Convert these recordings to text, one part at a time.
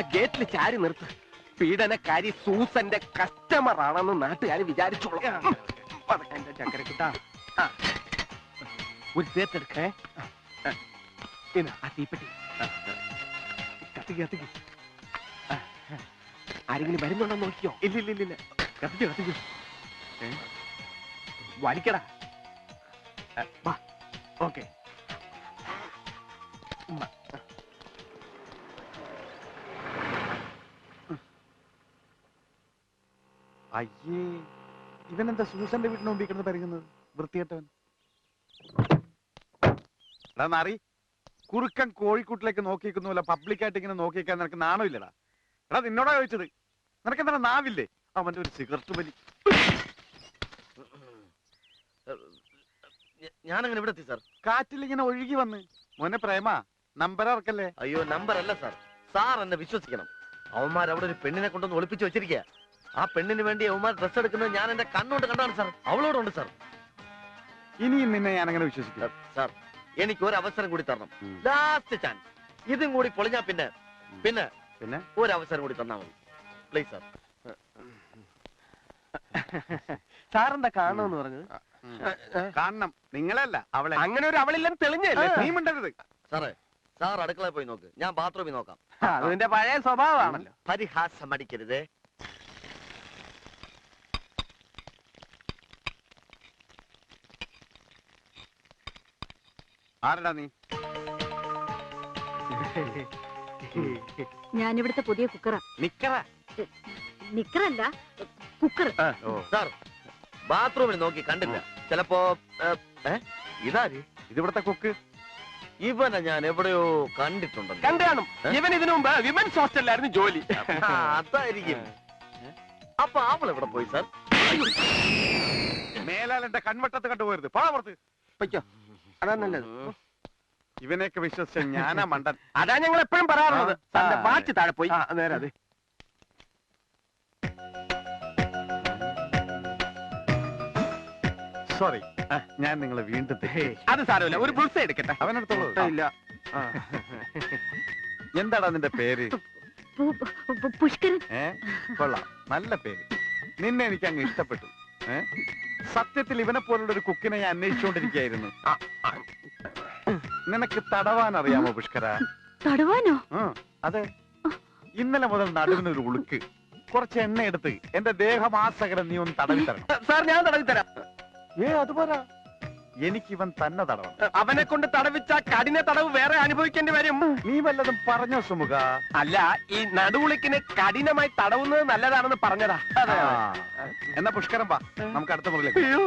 ഗേറ്റിൽ ചാരി നിർത്ത്. പീഡനക്കാരി സൂസന്റെ കസ്റ്റമർ ആണെന്ന് നാട്ടുകാർ വിചാരിച്ചോളൂ. എന്റെ ചക്കരക്കുട്ടാ. ഒരു തേത്തെടുക്കേ ആ. തീപ്പെട്ടി. കത്തിക്ക് കത്തിക്ക്. ആരെങ്കിലും വരുന്നുണ്ടോ നോക്കിയോ ഇല്ല ഇല്ല ഇല്ല, കത്തിക്ക് കത്തിക്കോ? വലിക്കടാ. ഓക്കെ. അയ്യേ ഇവനെന്താ സൂസന്റെ വീടിന് മുമ്പിൽ കിടന്ന് പരിങ്ങുന്നത് വൃത്തികെട്ടവൻ. എടാ നാറി കുറുക്കൻ കോഴിക്കൂട്ടിലേക്ക് നോക്കിയിരിക്കുന്നുല്ല പബ്ലിക്കായിട്ട് ഇങ്ങനെ നോക്കിക്കാൻ നിനക്ക് നാണോ ഇല്ലടാ? എടാ നിന്നോടാ ചോദിച്ചത്. നിനക്ക് എന്താണ് നാവില്ലേ? അവന്റെ ഒരു സിഗരറ്റ് വലി ഞാനങ്ങനെ അങ്ങനെ ഇവിടെ എത്തി സാർ. കാറ്റിൽ ഇങ്ങനെ ഒഴുകി വന്ന്. മോനെ പ്രേമ നമ്പർ ഇറക്കല്ലേ? അയ്യോ നമ്പർ അല്ല സാർ. സാർ എന്നെ വിശ്വസിക്കണം. അവന്മാർ അവിടെ ഒരു പെണ്ണിനെ കൊണ്ടൊന്ന് ഒളിപ്പിച്ചു വെച്ചിരിക്കുക ആ പെണ്ണിന് വേണ്ടി അവന്മാർ ഡ്രസ് എടുക്കുന്നത് ഞാൻ എന്റെ കണ്ണുകൊണ്ട് കണ്ടാണ് സാർ അവളോടുണ്ട് സാർ ഇനിയും നിന്നെ ഞാൻ അങ്ങനെ വിശ്വസിക്കില്ല. സാർ എനിക്ക് ഒരു അവസരം കൂടി തരണം. ലാസ്റ്റ് ചാൻസ് ഇതും കൂടി പൊളിഞ്ഞാ പിന്നെ പിന്നെ പിന്നെ? ഒരു അവസരം കൂടി തന്നാ മതി. പ്ലീസ് സാർ സാറെന്താ കാണണമെന്ന് പറഞ്ഞത്? കാണണം. നിങ്ങളല്ല അവളെ. അങ്ങനെ ഒരു അവളില്ലെന്ന് തെളിഞ്ഞല്ലേ നീ മിണ്ടരുത് സാറേ സാർ അടുക്കളയിൽ പോയി നോക്ക്. ഞാൻ ബാത്റൂമിൽ നോക്കാം. അതിന്റെ പഴയ സ്വഭാവമാണല്ലോ. പരിഹാസം അടിക്കരുതേ ആരടാ നീ? ഞാൻ ഇവിടുത്തെ പുതിയ കുക്കറാ. നിക്കറ? നിക്കറല്ല കുക്കർ. ഓ. സാർ ബാത്റൂമിൽ നോക്കി കണ്ടില്ല. ചിലപ്പോ ഇതാ ഇതാര്? ഇതിവിടുത്തെ കുക്ക്? ഇവനെ ഞാൻ എവിടെയോ കണ്ടിട്ടുണ്ടല്ലോ കണ്ടാണ്. ഇവൻ ഇതിനു മുമ്പ് വിമൻസ് ഹോസ്റ്റലിലായിരുന്നു ജോലി. അതായിരിക്കും. അപ്പൊ അവൾ എവിടെ പോയി സാർ? മേലാലന്റെ കൺവട്ടത്ത് കണ്ടുപോരുത് പാവർത്ത് പൊയ്ക്കോ അതാ നല്ലത്. ഇവനെയൊക്കെ വിശ്വസിച്ച ഞാനാ മണ്ടൻ. അതാ ഞങ്ങൾ എപ്പോഴും പറയാറുള്ളത്. തന്റെ വാച്ച് താഴെ പോയി. നേരെ അതെ. സോറി ഞാൻ നിങ്ങളെ വീണ്ടും അത് സാരമില്ല. ഒരു ബ്ലൂസ് എടുക്കട്ടെ. അവനടുത്തോളൂ ഇല്ല. എന്താടാ നിന്റെ പേര്? പുഷ്കരൻ. കൊള്ളാം. നല്ല പേര്. നിന്നെ എനിക്ക് അങ്ങ് ഇഷ്ടപ്പെട്ടു. സത്യത്തിൽ ഇവനെ പോലുള്ള ഒരു കുക്കിനെ ഞാൻ അന്വേഷിച്ചുകൊണ്ടിരിക്കുകയായിരുന്നു. നിനക്ക് തടവാൻ അറിയാമോ പുഷ്കര? തടവാനോ? അതെ. ഇന്നലെ മുതൽ നടുവിന് ഒരു ഉളുക്ക്. കുറച്ച് എണ്ണ എടുത്ത് എന്റെ ദേഹമാസകരം നീ ഒന്ന് തടവി തരണം സാർ ഞാൻ തടവി തരാം ഏ അത് പറ എനിക്ക് ഇവൻ തന്നെ തടവണം. അവനെ കൊണ്ട് തടവിച്ച കഠിന തടവ് വേറെ അനുഭവിക്കേണ്ടി വരും. നീ വല്ലതും പറഞ്ഞോ സുമുഖ? അല്ല ഈ നടുവുളിക്കിന് കഠിനമായി തടവുന്നത് നല്ലതാണെന്ന് പറഞ്ഞതാ. ആ. എന്നാ പുഷ്കരം പാ നമുക്ക് അടുത്ത മുറിയിലേക്ക് അയ്യോ.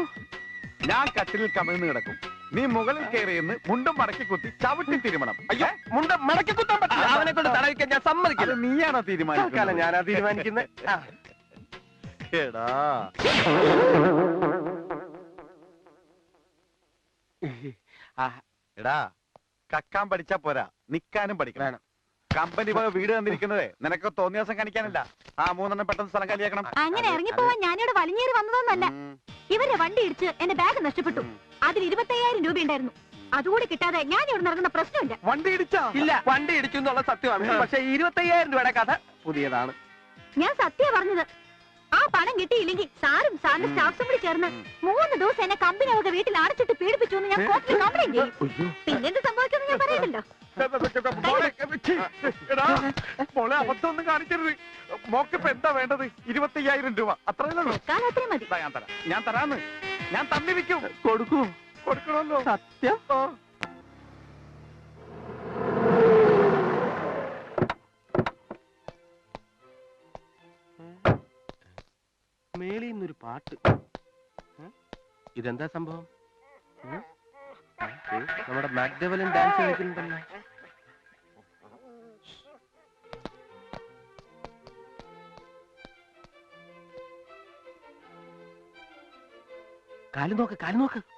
ഞാൻ കട്ടിലിൽ കമിഴ്ന്ന് കിടക്കും. നീ മുകളിൽ കയറിയെന്ന് മുണ്ടും മടക്കി കുത്തി ചവിട്ടി തിരുമണം. അയ്യോ മുണ്ട് മടക്കി കുത്താൻ പറ്റില്ല. അവനെ കൊണ്ട് തടവിക്കാൻ ഞാൻ അത് സമ്മതിക്കില്ല നീയാണോ തൽക്കാലം തീരുമാനിക്കുന്നത് ഞാനാ തീരുമാനിക്കുന്നത്. ആ. എടാ. എടാ കക്കാൻ പഠിച്ചാ പോരാ. നിക്കാനും പഠിക്കണം. വേണം. കമ്പനി പോയ വീട് തന്നിരിക്കുന്നതേ. നിനക്ക് തോന്നിയ ദിവസം കാണിക്കാനില്ല. ആ മൂന്നെണ്ണം പെട്ടെന്ന് സ്ഥലം കളിയാക്കണം അങ്ങനെ ഇറങ്ങിപ്പോവാൻ ഞാനിവിടെ വലിഞ്ഞേറി വന്നതൊന്നല്ല. ഇവരെ ഇവരുടെ വണ്ടി ഇടിച്ച് എന്റെ ബാഗ് നഷ്ടപ്പെട്ടു. അതിൽ ഇരുപത്തയ്യായിരം രൂപ ഉണ്ടായിരുന്നു. അതുകൂടി കിട്ടാതെ ഞാൻ ഇവിടെ ഇറങ്ങുന്ന പ്രശ്നമില്ല. വണ്ടി ഇടിച്ചോ? ഇല്ല വണ്ടി ഇടിച്ചു എന്നുള്ള സത്യമാണ്. പക്ഷെ ഇരുപത്തയ്യായിരം രൂപയുടെ കഥ പുതിയതാണ്. ഞാൻ സത്യ പറഞ്ഞത്. ആ പണം കിട്ടിയില്ലെങ്കിൽ സാറും സാറിന്റെ. സ്റ്റാഫ്സും കൂടി ചേർന്ന് മൂന്ന് ദിവസം എന്നെ കമ്പനി അവർക്ക് വീട്ടിൽ അടച്ചിട്ട് പീഡിപ്പിച്ചു എന്ന് ഞാൻ കോർട്ടിൽ കംപ്ലൈന്റ് ചെയ്യും പിന്നെന്ത് സംഭവിച്ചെന്ന് ഞാൻ പറയണ്ടല്ലോ. എടാ, മോളെ അബദ്ധം ഒന്നും കാണിക്കരുത്. മോക്കിപ്പോ എന്താ വേണ്ടത്? ഇരുപത്തയ്യായിരം രൂപ. അത്രയല്ലോ കാലത്രയും മതി. ഞാൻ തരാം. ഞാൻ തരാന്ന്. ഞാൻ തന്നിരിക്കും കൊടുക്കൂ കൊടുക്കണമല്ലോ. സത്യം? ആ. പാട്ട്. ഇതെന്താ സംഭവം? നമ്മുടെ മാക്ഡവലൻ ഡാൻസ് കളിക്കുന്നുണ്ടല്ലോ. കാൽ നോക്ക് കാൽ നോക്ക്.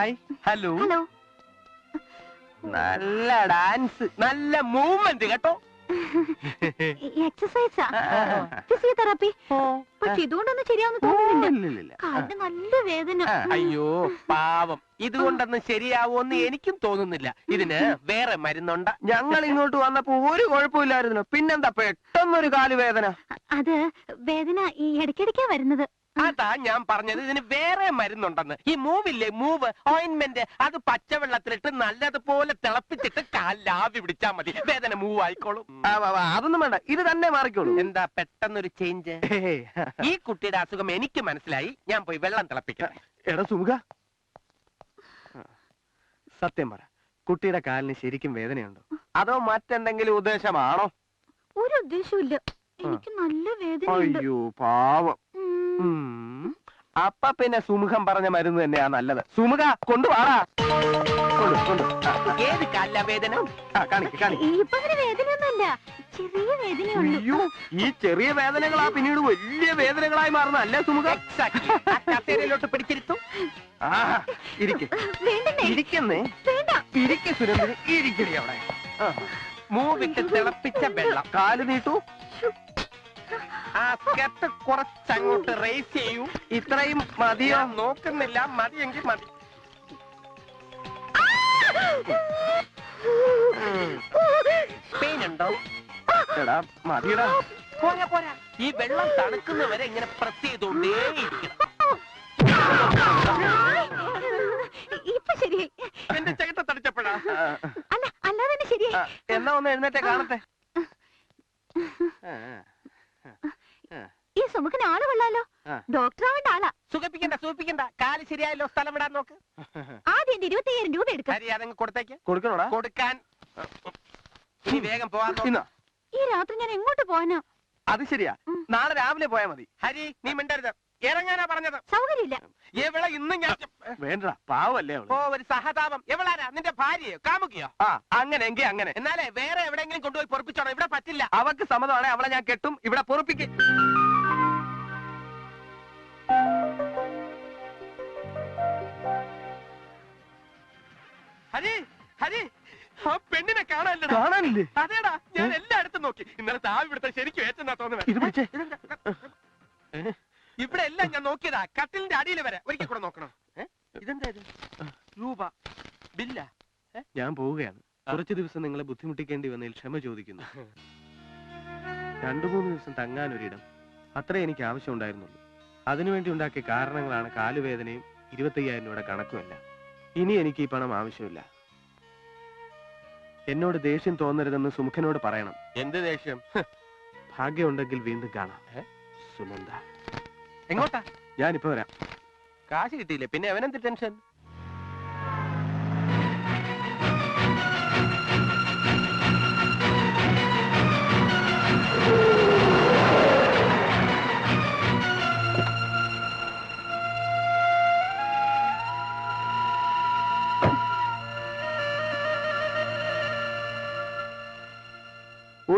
ഹായ് ഹലോ ഹലോ നല്ല ഡാൻസ് നല്ല മൂവ്മെന്റ് കേട്ടോ. എക്സസൈസാ ഫിസിയോതെറാപ്പി പക്ഷെ ഇതുകൊണ്ടൊന്നും ശരിയാവുന്ന തോന്നുന്നില്ല കാലിന് നല്ല വേദന. അയ്യോ പാവം. ഇതുകൊണ്ടൊന്നും ശരിയാവോന്ന് എനിക്കും തോന്നുന്നില്ല. ഇതിന് വേറെ മരുന്നുണ്ട. ഞങ്ങൾ ഇങ്ങോട്ട് വന്നപ്പോ ഒരു കുഴപ്പമില്ലായിരുന്നു. പിന്നെന്താ പെട്ടെന്നൊരു കാലുവേദന അത് വേദന ഈ ഇടയ്ക്കിടയ്ക്കാ വരുന്നത്. അതാ ഞാൻ പറഞ്ഞത് ഇതിന് വേറെ മരുന്നുണ്ടെന്ന്. ഈ മൂവില്ലേ മൂവ് ഓയിൻമെന്റ് അത് പച്ചവെള്ളത്തിലിട്ട് നല്ലതുപോലെ തിളപ്പിച്ചിട്ട് കാലാവി ആവി പിടിച്ചാ മതി. വേദന മൂവ് ആയിക്കോളും അതൊന്നും വേണ്ട. ഇത് തന്നെ മാറിക്കോളൂ. എന്താ പെട്ടെന്നൊരു ചേഞ്ച് ഈ കുട്ടിയുടെ അസുഖം എനിക്ക് മനസ്സിലായി. ഞാൻ പോയി വെള്ളം തിളപ്പിക്കാം. എടാ സുമുഖ. സത്യം പറ കുട്ടിയുടെ കാലിന് ശരിക്കും വേദനയുണ്ടോ? അതോ മറ്റെന്തെങ്കിലും ഉദ്ദേശമാണോ? ഒരു ഉദ്ദേശമില്ല എനിക്ക് നല്ല വേദനയുണ്ട്. അയ്യോ പാവം. അപ്പ പിന്നെ സുമുഖം പറഞ്ഞ മരുന്ന് തന്നെയാ നല്ലത്. സുമുഖ കൊണ്ടുവാടാ. കൊണ്ടു കൊണ്ടു. ആ. ഏത് കാലില വേദന? ആ കാണിക്ക് കാണിക്ക്. ഇപ്പൊ അങ്ങനെ വേദനയൊന്നുമല്ല. ചെറിയ വേദനയുള്ളൂ അയ്യോ ഈ ചെറിയ വേദനകളാ പിന്നീട് വലിയ വേദനകളായി മാറുന്ന അല്ലേ സുമുഖ? കസേരയിലോട്ട് പിടിച്ചിരുത്തു. ആ ഇരിക്കെ. വേണ്ടേ ഇരിക്കുന്നേ. വേണ്ട. ഇരിക്കെ സുരേന്ദ്രൻ ഇരിക്കടി അവിടെ. ആ. മൂവിട്ട് തിളപ്പിച്ച വെള്ളം. കാൽ നീട്ടു. ആ സ്കെട്ട് കുറച്ചങ്ങോട്ട് റേസ് ചെയ്യൂ. ഇത്രയും മതിയോ? നോക്കുന്നില്ല. മതിയെങ്കിൽ മതി. പെയിനുണ്ടോ? എടാ മതിയടാ. പോരാ പോരാ. ഈ വെള്ളം തണുക്കുന്നവരെ ഇങ്ങനെ പ്രസ് ചെയ്തോണ്ടേ ഇരിക്കണം. ഇപ്പൊ ശരിയായി. എന്റെ ചേട്ട തടിച്ചപ്പോഴാ? അല്ല അല്ലാതെ തന്നെ ശരിയായി. എന്നാ ഒന്ന് എഴുന്നേറ്റേ കാണട്ടെ. സുമുഖന് ആൾ കൊള്ളാലോ. ഡോക്ടർ ആവേണ്ട ആളാ സുഖിപ്പിക്കണ്ട സുഖിപ്പിക്കണ്ട. കാൽ ശരിയായല്ലോ സ്ഥലം വിടാൻ നോക്ക്. ആദ്യം എന്റെ ഇരുപത്തി അയ്യായിരം രൂപ എടുക്കാം. കൊടുത്തേക്ക്. കൊടുക്കണോടാ? കൊടുക്കാൻ. ഇനി വേഗം പോവാൻ ഈ രാത്രി ഞാൻ എങ്ങോട്ട് പോവാനാ? അത് ശരിയാ. നാളെ രാവിലെ പോയാ മതി. ഹരി നീ മിണ്ടരുത്. ഇറങ്ങാനാ പറഞ്ഞത്. സൗകര്യമില്ല. എവിടെ ഇന്ന് ഞാൻ വേണ്ട പാവല്ലേ ഓ ഒരു സഹതാപം. എവളാരാ? നിന്റെ ഭാര്യയോ? കാമുകിയോ? ആ അങ്ങനെ എങ്കിൽ അങ്ങനെ. എന്നാലേ വേറെ എവിടെയെങ്കിലും കൊണ്ടുപോയി പൊറപ്പിച്ചോണം ഇവിടെ പറ്റില്ല. അവക്ക് സമ്മതമാണെ അവളെ ഞാൻ കെട്ടും. ഇവിടെ പൊറപ്പിക്കും. ഹരി ഹരി ആ പെണ്ണിനെ കാണാനില്ല കാണാനില്ലേ? അതേടാ ഞാൻ എല്ലായിടത്തും നോക്കി. ഇന്നലെ താവി ഇവിടുത്തെ ശരിക്കും ഏറ്റെന്നാ തോന്നുന്നത് ഇവിടെ എല്ലാം ഞാൻ നോക്കിയതാ. കട്ടിലിന്റെ അടിയിൽ വരെ. ഒരിക്കൽ കൂടെ നോക്കണം. ഏ? ഇതെന്താ ഇത്? രൂപ. ബില്ല. ഞാൻ പോവുകയാണ്. കുറച്ചു ദിവസം നിങ്ങളെ ബുദ്ധിമുട്ടിക്കേണ്ടി വന്നതിൽ ക്ഷമ ചോദിക്കുന്നു. രണ്ടു മൂന്ന് ദിവസം തങ്ങാൻ തങ്ങാനൊരിടം. അത്രേ എനിക്ക് ആവശ്യമുണ്ടായിരുന്നുള്ളൂ. അതിനുവേണ്ടി ഉണ്ടാക്കിയ കാരണങ്ങളാണ് കാലുവേദനയും ഇരുപത്തയ്യായിരം രൂപയുടെ കണക്കുമല്ല. ഇനി എനിക്ക് ഈ പണം ആവശ്യമില്ല. എന്നോട് ദേഷ്യം തോന്നരുതെന്ന് സുമുഖനോട് പറയണം. എന്ത് ദേഷ്യം? ഭാഗ്യമുണ്ടെങ്കിൽ വീണ്ടും കാണാം. സുനന്ദ എങ്ങോട്ടാ? ഞാനിപ്പോ വരാം. കാശ് കിട്ടിയില്ലേ? പിന്നെ അവനെന്ത് ടെൻഷൻ?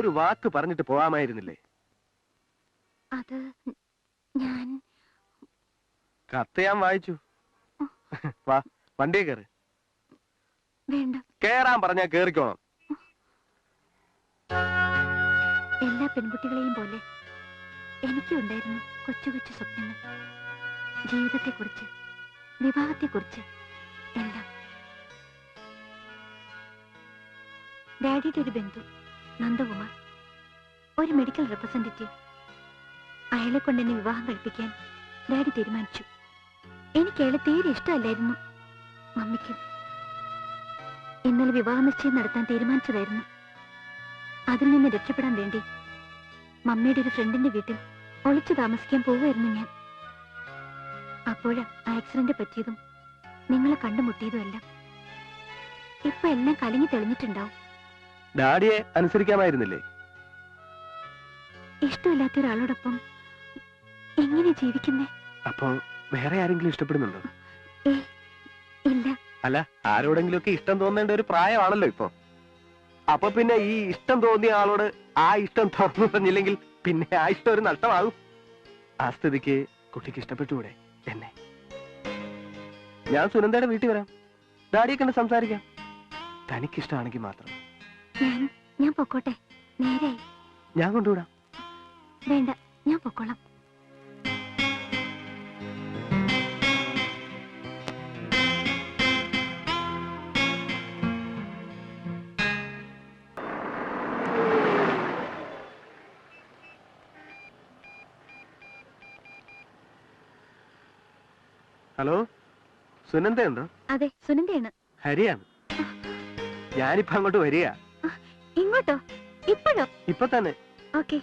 ഒരു വാക്ക് പറഞ്ഞിട്ട് പോവാമായിരുന്നില്ലേ? അത് ഞാൻ കത്ത് ഞാൻ വായിച്ചു. വാ വണ്ടി കയറി വേണ്ട. കേറാൻ പറഞ്ഞാ കേറിക്കോണം. എല്ലാ പെൺകുട്ടികളെയും പോലെ എനിക്കും ഉണ്ടായിരുന്നു കൊച്ചു കൊച്ചു സ്വപ്നങ്ങൾ. ജീവിതത്തെക്കുറിച്ച് വിവാഹത്തെക്കുറിച്ച് എല്ലാം. ഡാഡിയുടെ ഒരു ബന്ധു. നന്ദകുമാർ ഒരു മെഡിക്കൽ റെപ്രസെന്റേറ്റീവ് അയാളെ കൊണ്ട് എന്നെ വിവാഹം കഴിപ്പിക്കാൻ ഡാഡി തീരുമാനിച്ചു. എനിക്ക് അയാളെ തീരെ ഇഷ്ടമല്ലായിരുന്നു മമ്മിക്കും. ഇന്നലെ വിവാഹ നിശ്ചയം നടത്താൻ തീരുമാനിച്ചതായിരുന്നു. അതിൽ നിന്ന് രക്ഷപ്പെടാൻ വേണ്ടി മമ്മിയുടെ ഒരു ഫ്രണ്ടിന്റെ വീട്ടിൽ ഒളിച്ചു താമസിക്കാൻ പോവുമായിരുന്നു ഞാൻ. അപ്പോഴാ ആക്സിഡന്റ് പറ്റിയതും നിങ്ങളെ കണ്ടുമുട്ടിയതും എല്ലാം ഇപ്പൊ എല്ലാം കലങ്ങി തെളിഞ്ഞിട്ടുണ്ടാവും. ഡാഡിയെ അനുസരിക്കാമായിരുന്നില്ലേ? ഇഷ്ടമില്ലാത്ത ഒരാളോടൊപ്പം എങ്ങനെ ജീവിക്കുന്നേ? അപ്പോ വേറെ ആരെങ്കിലും ഇഷ്ടപ്പെടുന്നുണ്ടോ? ഇല്ല. അല്ല ആരോടെങ്കിലും ഒക്കെ ഇഷ്ടം തോന്നേണ്ട ഒരു പ്രായമാണല്ലോ ഇപ്പൊ. അപ്പൊ പിന്നെ ഈ ഇഷ്ടം തോന്നിയ ആളോട് ആ ഇഷ്ടം തുറന്നു പറഞ്ഞില്ലെങ്കിൽ പിന്നെ ആ ഇഷ്ടം ഒരു നഷ്ടമാകും. ആ സ്ഥിതിക്ക് കുട്ടിക്ക് ഇഷ്ടപ്പെട്ടുകൂടെ എന്നെ? ഞാൻ സുനന്ദയുടെ വീട്ടിൽ വരാം. ഡാഡിയെ കണ്ട് സംസാരിക്കാം. തനിക്കിഷ്ടമാണെങ്കിൽ മാത്രം. ഞാൻ ഞാൻ പൊക്കോട്ടെ. നേരെ. ഞാൻ കൊണ്ടുവിടാം. വേണ്ട. ഞാൻ പൊക്കോളാം. ഹലോ? സുനന്ദയുണ്ടോ? അതെ സുനന്ദയാണ്. ഹരിയാണ്. ഞാനിപ്പോ അങ്ങോട്ട് വരിക. ഇങ്ങോട്ടോ ഇപ്പോഴോ ഇപ്പൊ തന്നെ ഓക്കെ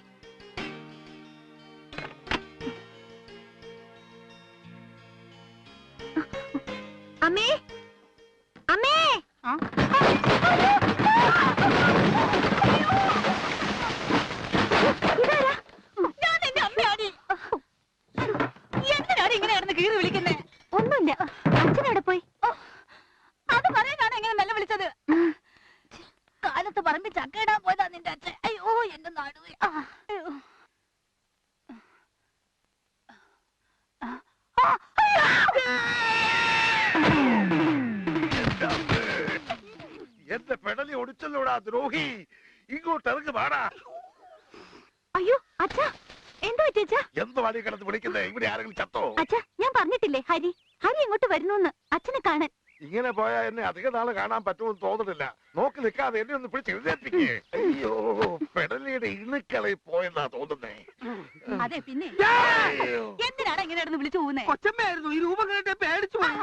ഒടിച്ചല്ലോടാ ദ്രോഹി. ഇങ്ങോട്ട് ഇറങ്ങി വാടാ. അയ്യോ അച്ഛാ എന്താ അച്ഛാ എന്തോ വഴി കിടന്ന് വിളിക്കുന്നേ? ഇവിടെ ആരെങ്കിലും ചത്തോ? അച്ഛാ ഞാൻ പറഞ്ഞിട്ടില്ലേ ഹരി ഹരി ഇങ്ങോട്ട് വരുന്നു അച്ഛനെ കാണാൻ. ഇങ്ങനെ പോയാ എന്നെ അധിക നാൾ കാണാൻ പറ്റുമെന്ന് തോന്നുന്നില്ല നോക്കി നിൽക്കാതെ എന്നെ ഒന്ന് പിടിച്ച് എഴുതേപ്പിക്കേ അയ്യോ. പെടലിയുടെ ഇണുക്കളെ പോയെന്നാ തോന്നുന്നേ. അതെ പിന്നെ? അയ്യോ. എന്തിനാണ് ഇങ്ങനെ വിളിച്ചു പോകുന്നേ? കൊച്ചമ്മയായിരുന്നു ഈ രൂപം കണ്ടിട്ട് പേടിച്ചു പോയി.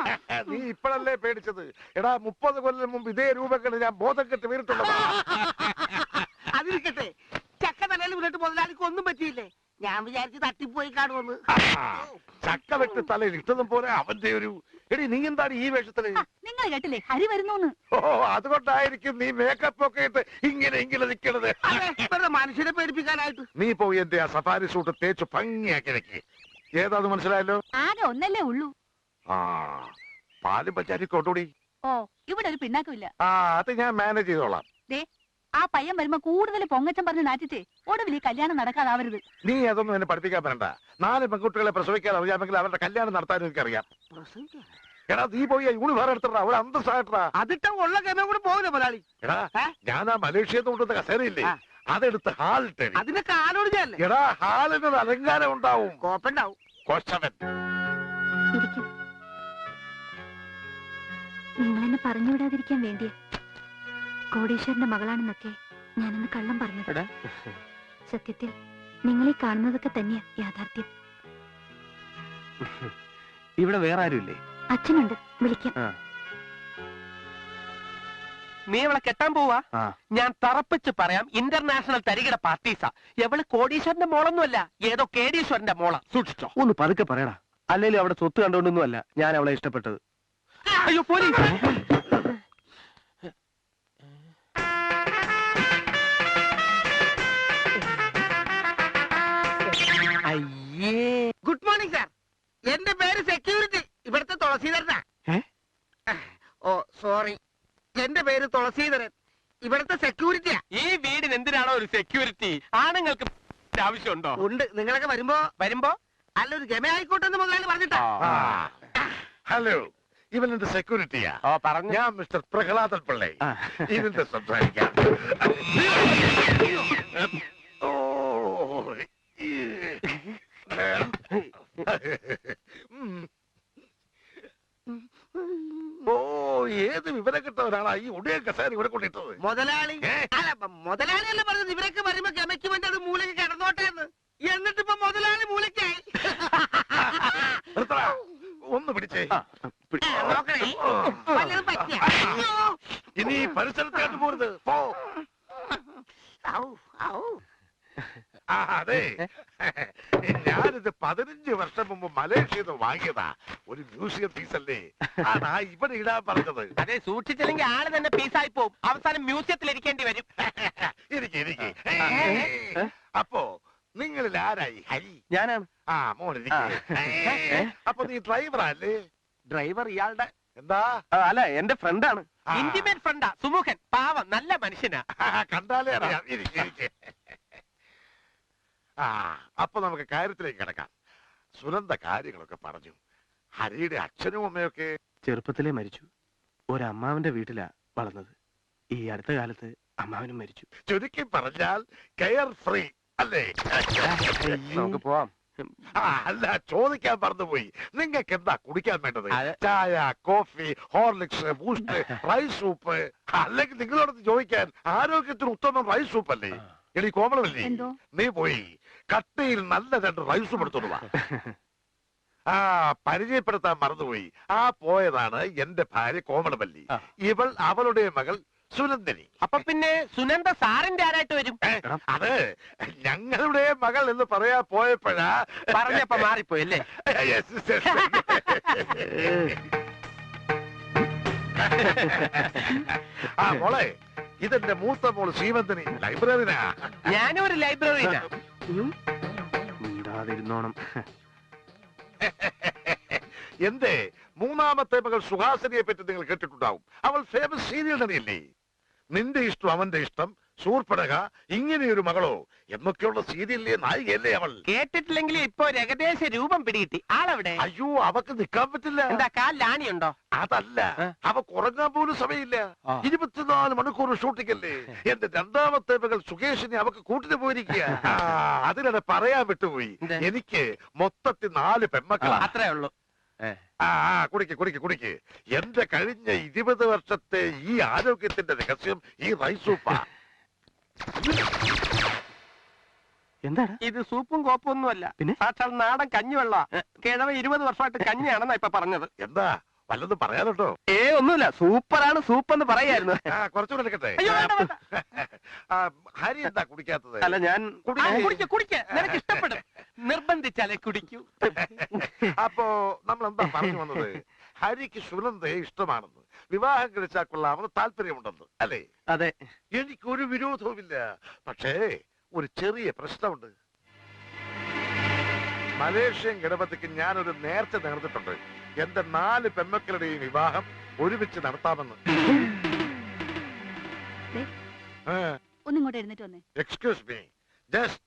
നീ ഇപ്പോഴല്ലേ പേടിച്ചത്? എടാ മുപ്പത് കൊല്ലം മുമ്പ് ഇതേ രൂപക്കെട്ട് ഞാൻ ബോധം കെട്ട് വീണിട്ടുള്ളതാ. അതിരിക്കട്ടെ. ചക്ക നിലയിൽ വീണിട്ട് മുതലാളിക്ക് ഒന്നും പറ്റിയില്ലേ? ഞാൻ വിചാരിച്ച് തട്ടിപ്പോയി കാണുമെന്ന്. ചക്ക വെട്ടി തലയിൽ ഇട്ടതും പോലെ അവന്റെ ഒരു എടി നീ എന്താണ് ഈ വേഷത്തിൽ? നിങ്ങൾ കേട്ടില്ലേ? ഹരി വരുന്നു ഓ അതുകൊണ്ടായിരിക്കും നീ മേക്കപ്പ് ഒക്കെ ഇട്ട് ഇങ്ങനെ ഇങ്ങനെ നിൽക്കണത് മനുഷ്യരെ പേടിപ്പിക്കാനായിട്ട്. നീ പോയി എന്റെ ആ സഫാരി സൂട്ട് തേച്ച് ഭംഗിയാക്കി വെക്കി ഏതാ അത് മനസ്സിലായല്ലോ? ആകെ ഒന്നല്ലേ ഉള്ളൂ. ആ പാലും പച്ചാരി കൊണ്ടുകൂടി ഓ ഇവിടെ ഒരു പിന്നാക്കമില്ല ആ അത് ഞാൻ മാനേജ് ചെയ്തോളാം. ആ പയ്യൻ വരുമ്പോ കൂടുതൽ പൊങ്ങച്ചം പറഞ്ഞ് നാറ്റിച്ചേ ഒടുവിൽ ഈ കല്യാണം നടക്കാതാവരുത്. നീ അതൊന്നും എന്നെ പഠിപ്പിക്കാൻ വരണ്ട നാല് പെൺകുട്ടികളെ പ്രസവിക്കാൻ അറിയാമെങ്കിൽ അവരുടെ കല്യാണം നടത്താൻ എനിക്കറിയാം. എടാ നീ പോയി യൂണിഫോം എടുത്തിട്ടാ അവിടെ അന്തസ്സായിട്ടാ അതിട്ട ഉള്ള ഗമ കൂടെ പോകില്ല മുതലാളി. എടാ? ഞാൻ ആ മലേഷ്യന്ന് കൊണ്ടുവന്ന കസേരയില്ലേ. അതെടുത്ത് ഹാളിട്ട് എടാ ഹാളിനൊരു അലങ്കാരം ഉണ്ടാവും. കോപ്പുണ്ടാവും. കൊച്ചവൻ ഇരിക്കും. നിങ്ങളെന്നെ പറഞ്ഞു വിടാതിരിക്കാൻ വേണ്ടിയാ. കോടീശ്വരന്റെ മകളാണെന്നൊക്കെ ഞാനൊന്ന് കള്ളം പറഞ്ഞത്. സത്യത്തിൽ നിങ്ങളെ കാണുന്നതൊക്കെ തന്നെയാ യാഥാർത്ഥ്യം. ഇവിടെ വേറെ ആരുമില്ലേ അച്ഛനുണ്ട്. വിളിക്കാം. നീ അവളെ കെട്ടാൻ പോവാ? ഞാൻ തറപ്പിച്ച് പറയാം ഇന്റർനാഷണൽ തരികിട പാർട്ടീസാ. എവൾ കോടീശ്വരന്റെ മോളൊന്നുമല്ല ഏതോ കേടീശ്വരന്റെ മോള. സൂക്ഷിച്ചോ. ഒന്ന് പതുക്കെ പറയടാ. അല്ലേലും അവിടെ സ്വത്ത് കണ്ടുകൊണ്ടൊന്നുമല്ല ഞാൻ അവളെ ഇഷ്ടപ്പെട്ടത്. അയ്യോ പോലീസ്. പേര് തുളസീധരൻ. ഇവിടത്തെ സെക്യൂരിറ്റിയാ ഈ വീടിന് എന്തിനാണോ ഒരു സെക്യൂരിറ്റി ആണുങ്ങൾക്ക് ആവശ്യമുണ്ടോ? ഉണ്ട്. നിങ്ങളൊക്കെ വരുമ്പോ വരുമ്പോ? അല്ല ഒരു ഗമ ആയിക്കോട്ടെ എന്ന് മുതലാളി പറഞ്ഞിട്ടാ ഹലോ ഇവൻ എന്റെ സെക്യൂരിറ്റിയാ ഓ പറഞ്ഞു. ഞാൻ മിസ്റ്റർ പ്രഹ്ലാദൻ പിള്ളേ. ഇതിന്റെ സംസാരിക്കാം ഓ ഈ. ഉം. ഓ ഏത് കിട്ടവരാണ് ഈ ഉടയ കസേര ഇവിടെ കൊണ്ടിട്ടത്. മുതലാളി? അല്ല മുതലാളി അല്ല പറഞ്ഞത്. ഇവരൊക്കെ വരുമ്പോ ഗമയ്ക്ക് വേണ്ടി അത് മൂലയ്ക്ക് കിടന്നോട്ടെ എന്ന്. എന്നിട്ട് ഇപ്പൊ മുതലാളി മൂലക്കായി. ഒന്ന് പിടിച്ചേ ആ, പിടി. ആ, നോക്കണേ വല്ലതും പറ്റിയ ഇനി ഈ പരിസരത്തേക്ക് പോരുത് പോ ആ അതെ ഞാനിത് പതിനഞ്ച് വർഷം മുമ്പ് മലേഷ്യയിൽ നിന്ന് വാങ്ങിയതാ. ഒരു മ്യൂസിയം പീസല്ലേ? അതാ ഇവിടെ ഇടാൻ പറഞ്ഞത്. അതെ സൂക്ഷിച്ചില്ലെങ്കിൽ ആൾ തന്നെ പീസായി പോവും. അവസാനം മ്യൂസിയത്തിൽ ഇരിക്കേണ്ടി വരും. ഇരിക്കെ ഇരിക്കെ. അപ്പോ നിങ്ങളിൽ ആരായി? ഹരി. ഞാനാണ്. ആ മോനിരിക്കെ അപ്പൊ നീ ഡ്രൈവറല്ലേ ഡ്രൈവർ ഇയാളുടെ എന്താ? ആ, അല്ല എന്റെ ഫ്രണ്ടാണ് ആ, ഇന്റിമേറ്റ് ഫ്രണ്ടാ സുമുഖൻ പാവം നല്ല മനുഷ്യനാ. കണ്ടാലേ അറിയാം. ഇരിക്കെ ഇരിക്കെ. ആ അപ്പൊ നമുക്ക് കാര്യത്തിലേക്ക് കിടക്കാം. സുനന്ദ കാര്യങ്ങളൊക്കെ പറഞ്ഞു. ഹരിയുടെ അച്ഛനും അമ്മയൊക്കെ ചെറുപ്പത്തിലേ മരിച്ചു. ഒരമ്മാവിന്റെ വീട്ടിലാ വളർന്നത്. ഈ അടുത്ത കാലത്ത് അമ്മാവനും മരിച്ചു. ചുരുക്കി പറഞ്ഞാൽ കെയർ ഫ്രീ അല്ലേ? നമുക്ക് പോവാം. ആ, അല്ല ചോദിക്കാൻ മറന്നുപോയി. നിങ്ങൾക്ക് എന്താ കുടിക്കാൻ വേണ്ടത്? അത്. ചായ coffee Horlicks Boost rice soup. അല്ലെങ്കിൽ നിങ്ങളോടത്ത് ചോദിക്കാൻ ആരോഗ്യത്തിന് ഉത്തമം റൈസ് സൂപ്പ് അല്ലേ എടി കോമളമല്ലേ. എന്തോ? നീ പോയി. കട്ടയിൽ നല്ല രണ്ട് റൈസ് എടുത്തോണ്ട് വാ. ആ പരിചയപ്പെടുത്താൻ മറന്നുപോയി. ആ പോയതാണ് എന്റെ ഭാര്യ കോമളപല്ലി ഇവൾ അവളുടെ മകൾ സുനന്ദിനി. അപ്പൊ പിന്നെ സുനന്ദ സാറിന്റെ ആരായിട്ട് വരും? അത് ഞങ്ങളുടെ മകൾ എന്ന് പറയാ പോയപ്പോഴാ പറഞ്ഞപ്പോ മാറിപ്പോയി അല്ലേ Yes, yes, yes. ആ മോളെ ഇതെന്റെ മൂത്ത മോൾ ശ്രീമന്തിനി ലൈബ്രറിനാ. ഞാനും ഒരു ലൈബ്രറിയിലാ മിണ്ടാതിരുന്നോണം. എന്തേ മൂന്നാമത്തെ മകൾ സുഹാസിനിയെ പറ്റി നിങ്ങൾ കേട്ടിട്ടുണ്ടാവും. അവൾ ഫേമസ് സീരിയൽ നടിയല്ലേ? നിന്റെ ഇഷ്ടം അവന്റെ ഇഷ്ടം. സൂർപ്പടക ഇങ്ങനെയൊരു മകളോ? എന്നൊക്കെയുള്ള സീരിയലിലെ നായികയല്ലേ അവൾ. കേട്ടിട്ടില്ലെങ്കിൽ ഇപ്പൊ ഒരു ഏകദേശ രൂപം പിടികിട്ടി. ആളവിടെ? അയ്യോ അവക്ക് നിൽക്കാൻ പറ്റില്ല. എന്താ കാലിൽ ഉണ്ടോ അതല്ല അവ ഉറങ്ങാൻ പോലും സമയമില്ല. ഇരുപത്തിനാല് മണിക്കൂർ ഷൂട്ടിംഗ് അല്ലേ എന്റെ രണ്ടാമത്തെ മകൾ സുകേഷിനെ അവക്ക് കൂട്ടിന് പോയിരിക്കുക. അതിനെ പറയാൻ വിട്ടുപോയി. എനിക്ക് മൊത്തത്തിൽ നാല് പെമ്മക്കളാ അത്രേ ഉള്ളൂ. ആ കുടിക്ക് കുടിക്ക് കുടിക്ക്. എന്റെ കഴിഞ്ഞ ഇരുപത് വർഷത്തെ ഈ ആരോഗ്യത്തിന്റെ രഹസ്യം ഈ റൈസ് സൂപ്പാ എന്താണ്? ഇത് സൂപ്പും കോപ്പും ഒന്നുമല്ല. പിന്നെ? സാക്ഷാൽ നാടൻ കഞ്ഞിവെള്ള കിഴവ ഇരുപത് വർഷമായിട്ട് കഞ്ഞിയാണെന്നാ ഇപ്പൊ പറഞ്ഞത്. എന്താ? വല്ലതും പറയാനുണ്ടോ? ഏ ഒന്നുമില്ല. സൂപ്പറാണ് സൂപ്പ് എന്ന് പറയായിരുന്നു. ആ കുറച്ചുകൂടെ എടുക്കട്ടെ? ഹരി എന്താ കുടിക്കാത്തത്? അല്ല ഞാൻ നിനക്ക് ഇഷ്ടപ്പെടും. നിർബന്ധിച്ചാലേ കുടിക്കൂ. അപ്പോ നമ്മൾ എന്താ പറഞ്ഞു വന്നത്? ഹരിക്ക് സുനന്ദയെ ഇഷ്ടമാണെന്ന്. വിവാഹം കഴിച്ചാൽ കൊള്ളാമെന്ന് താല്പര്യമുണ്ടെന്ന് അല്ലേ? അതെ. എനിക്കൊരു വിരോധവുമില്ല. പക്ഷേ ഒരു ചെറിയ പ്രശ്നമുണ്ട്. മലേഷ്യൻ ഗണപതിക്ക് ഞാനൊരു നേർച്ച നേർന്നിട്ടുണ്ട് എന്റെ നാല് പെമ്മക്കളുടെയും വിവാഹം ഒരുമിച്ച് നടത്താമെന്ന്. Excuse me just.